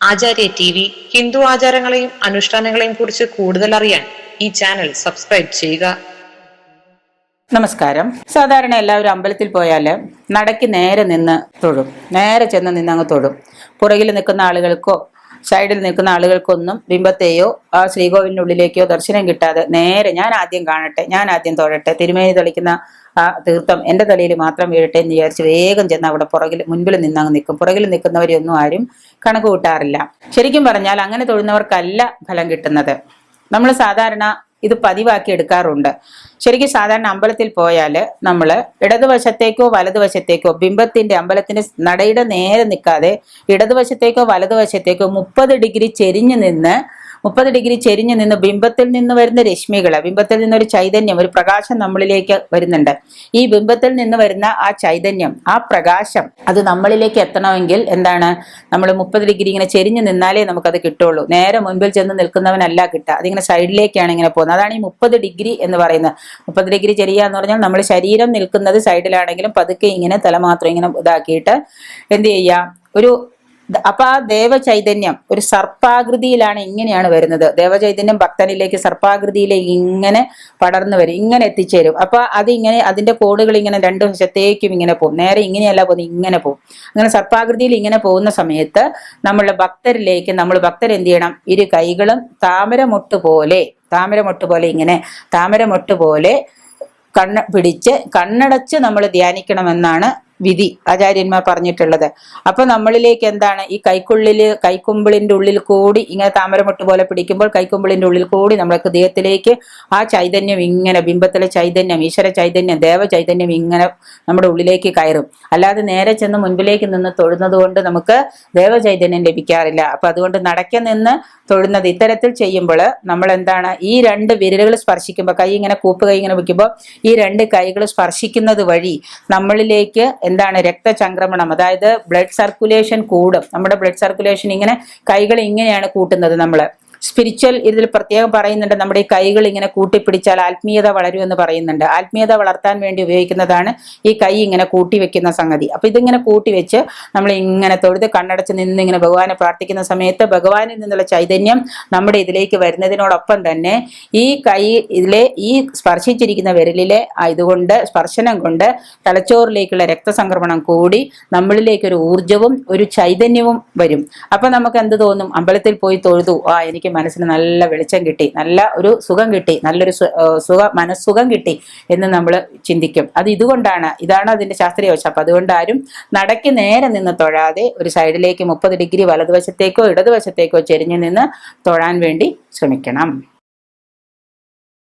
ആചാര്യ T V Hindu ആചാരങ്ങളെയും അനുഷ്ഠാനങ്ങളെയും കുറിച്ച് കൂടുതൽ അറിയാൻ ഈ ചാനൽ സബ്സ്ക്രൈബ് ചെയ്യുക. നമസ്കാരം. സാധാരണ എല്ലാവരും അമ്പലത്തിൽ പോയാൽ നടക്ക് നേരെ നിന്ന് തൊഴും. നേരെ ചെന്ന് നിന്ന് അങ്ങ് തൊഴും. പുറകിൽ നിൽക്കുന്ന ആളുകൾക്കോ സൈഡിൽ നിൽക്കുന്ന ആളുകൾക്കൊന്നും ബിംബത്തെയോ ആ ശ്രീകോവിലിനുള്ളിലേക്കോ ദർശനം കിട്ടാതെ നേരെ ഞാൻ ആദ്യം കാണട്ടെ ഞാൻ ആദ്യം തൊഴട്ടെ തിരുമേനി തെളിക്കുന്ന ആ തീർത്ഥം എന്റെ തലയിൽ മാത്രം വീഴട്ടെ എന്ന് വിചാരിച്ച് വേഗം ചെന്ന് അവിടെ പുറകിൽ മുൻപിൽ നിന്നങ്ങ് നിൽക്കും. പുറകിൽ നിൽക്കുന്നവരെയൊന്നും ആരും കണക്ക് കൂട്ടാറില്ല. ശരിക്കും പറഞ്ഞാൽ അങ്ങനെ തൊഴുന്നവർക്കല്ല ഫലം കിട്ടുന്നത്. നമ്മൾ സാധാരണ ഇത് പതിവാക്കി എടുക്കാറുണ്ട്. ശരിക്കും സാധാരണ അമ്പലത്തിൽ പോയാൽ നമ്മൾ ഇടതുവശത്തേക്കോ വലതുവശത്തേക്കോ ബിംബത്തിന്റെ അമ്പലത്തിന്റെ നടയുടെ നേരെ നിൽക്കാതെ ഇടതുവശത്തേക്കോ വലതുവശത്തേക്കോ മുപ്പത് ഡിഗ്രി ചെരിഞ്ഞു നിന്ന് മുപ്പത് ഡിഗ്രി ചെരിഞ്ഞു നിന്ന് ബിംബത്തിൽ നിന്ന് വരുന്ന രശ്മികൾ ബിംബത്തിൽ നിന്നൊരു ചൈതന്യം ഒരു പ്രകാശം നമ്മളിലേക്ക് വരുന്നുണ്ട്. ഈ ബിംബത്തിൽ നിന്ന് വരുന്ന ആ ചൈതന്യം ആ പ്രകാശം അത് നമ്മളിലേക്ക് എത്തണമെങ്കിൽ എന്താണ്? നമ്മൾ മുപ്പത് ഡിഗ്രി ഇങ്ങനെ ചെരിഞ്ഞു നിന്നാലേ നമുക്കത് കിട്ടുള്ളൂ. നേരെ മുൻപിൽ ചെന്ന് നിൽക്കുന്നവനല്ല കിട്ടുക. അതിങ്ങനെ സൈഡിലേക്കാണ് ഇങ്ങനെ പോകുന്നത്. അതാണ് ഈ മുപ്പത് ഡിഗ്രി എന്ന് പറയുന്നത്. മുപ്പത് ഡിഗ്രി ചെരിയ എന്ന് പറഞ്ഞാൽ നമ്മൾ ശരീരം നിൽക്കുന്നത് സൈഡിലാണെങ്കിലും പതുക്കെ ഇങ്ങനെ തല മാത്രം ഇങ്ങനെ ഇതാക്കിയിട്ട് എന്ത് ചെയ്യുക? ഒരു അപ്പൊ ആ ദേവചൈതന്യം ഒരു സർപ്പാകൃതിയിലാണ് ഇങ്ങനെയാണ് വരുന്നത്. ദേവചൈതന്യം ഭക്തനിലേക്ക് സർപ്പാകൃതിയിലേക്ക് ഇങ്ങനെ പടർന്നു വരും ഇങ്ങനെ എത്തിച്ചേരും. അപ്പൊ ഇങ്ങനെ അതിന്റെ കോണുകൾ ഇങ്ങനെ രണ്ട് വശത്തേക്കും ഇങ്ങനെ പോകും. നേരെ ഇങ്ങനെയല്ല പോകുന്നത് ഇങ്ങനെ പോകും. അങ്ങനെ സർപ്പാകൃതിയിൽ ഇങ്ങനെ പോകുന്ന സമയത്ത് നമ്മളുടെ ഭക്തരിലേക്ക് നമ്മൾ ഭക്തർ എന്ത് ചെയ്യണം ഇരു കൈകളും താമരമൊട്ട് പോലെ താമരമൊട്ട് പോലെ ഇങ്ങനെ താമരമൊട്ട് പോലെ കണ്ണ് പിടിച്ച് കണ്ണടച്ച് നമ്മൾ ധ്യാനിക്കണമെന്നാണ് വിധി ആചാര്യന്മാർ പറഞ്ഞിട്ടുള്ളത്. അപ്പൊ നമ്മളിലേക്ക് എന്താണ്? ഈ കൈക്കുള്ളിൽ കൈക്കുമ്പിളിന്റെ ഉള്ളിൽ കൂടി ഇങ്ങനെ താമരമുട്ട് പോലെ പിടിക്കുമ്പോൾ കൈക്കുമ്പിളിന്റെ ഉള്ളിൽ കൂടി നമ്മൾക്ക് ദേഹത്തിലേക്ക് ആ ചൈതന്യം ഇങ്ങനെ ബിംബത്തിലെ ചൈതന്യം ഈശ്വര ചൈതന്യം ദേവ ചൈതന്യം ഇങ്ങനെ നമ്മുടെ ഉള്ളിലേക്ക് കയറും. അല്ലാതെ നേരെ ചെന്ന് മുൻപിലേക്ക് നിന്ന് തൊഴുന്നത് കൊണ്ട് നമുക്ക് ദേവ ചൈതന്യം ലഭിക്കാറില്ല. അപ്പൊ അതുകൊണ്ട് നടക്ക നിന്ന് തൊഴുന്നത് ഇത്തരത്തിൽ ചെയ്യുമ്പോൾ നമ്മൾ എന്താണ് ഈ രണ്ട് വിരലുകൾ സ്പർശിക്കുമ്പോൾ കൈ ഇങ്ങനെ കൂപ്പ് കൈ ഇങ്ങനെ വെക്കുമ്പോൾ ഈ രണ്ട് കൈകൾ സ്പർശിക്കുന്നത് വഴി നമ്മളിലേക്ക് എന്താണ് രക്തചംക്രമണം അതായത് ബ്ലഡ് സർക്കുലേഷൻ കൂടും. നമ്മുടെ ബ്ലഡ് സർക്കുലേഷൻ ഇങ്ങനെ കൈകൾ ഇങ്ങനെയാണ് കൂട്ടുന്നത് നമ്മൾ സ്പിരിച്വൽ ഇതിൽ പ്രത്യേകം പറയുന്നുണ്ട് നമ്മുടെ കൈകൾ ഇങ്ങനെ കൂട്ടിപ്പിടിച്ചാൽ ആത്മീയത വളരും എന്ന് പറയുന്നുണ്ട്. ആത്മീയത വളർത്താൻ വേണ്ടി ഉപയോഗിക്കുന്നതാണ് ഈ കൈ ഇങ്ങനെ കൂട്ടി വെക്കുന്ന സംഗതി. അപ്പൊ ഇതിങ്ങനെ കൂട്ടി വെച്ച് നമ്മൾ ഇങ്ങനെ തൊഴുത് കണ്ണടച്ച് നിന്ന് ഇങ്ങനെ ഭഗവാനെ പ്രാർത്ഥിക്കുന്ന സമയത്ത് ഭഗവാനിൽ നിന്നുള്ള ചൈതന്യം നമ്മുടെ ഇതിലേക്ക് വരുന്നതിനോടൊപ്പം തന്നെ ഈ കൈ ഇതിലെ ഈ സ്പർശിച്ചിരിക്കുന്ന വിരലിലെ ഇതുകൊണ്ട് സ്പർശനം കൊണ്ട് തലച്ചോറിലേക്കുള്ള രക്തസംക്രമണം കൂടി നമ്മളിലേക്ക് ഒരു ഊർജവും ഒരു ചൈതന്യവും വരും. അപ്പൊ നമുക്ക് എന്ത് തോന്നും? അമ്പലത്തിൽ പോയി തൊഴുതു. ആ എനിക്ക് മനസ്സിന് നല്ല വെളിച്ചം കിട്ടി നല്ല ഒരു സുഖം കിട്ടി നല്ലൊരു സുഖ മനസ്സുഖം കിട്ടി എന്ന് നമ്മൾ ചിന്തിക്കും. അത് ഇതുകൊണ്ടാണ് ഇതാണ് അതിന്റെ ശാസ്ത്രീയ വശം. അപ്പം അതുകൊണ്ട് ആരും നടക്ക് നേരെ നിന്ന് തൊഴാതെ ഒരു സൈഡിലേക്ക് മുപ്പത് ഡിഗ്രി വലതുവശത്തേക്കോ ഇടതുവശത്തേക്കോ ചെരിഞ്ഞു നിന്ന് തൊഴാൻ വേണ്ടി ശ്രമിക്കണം.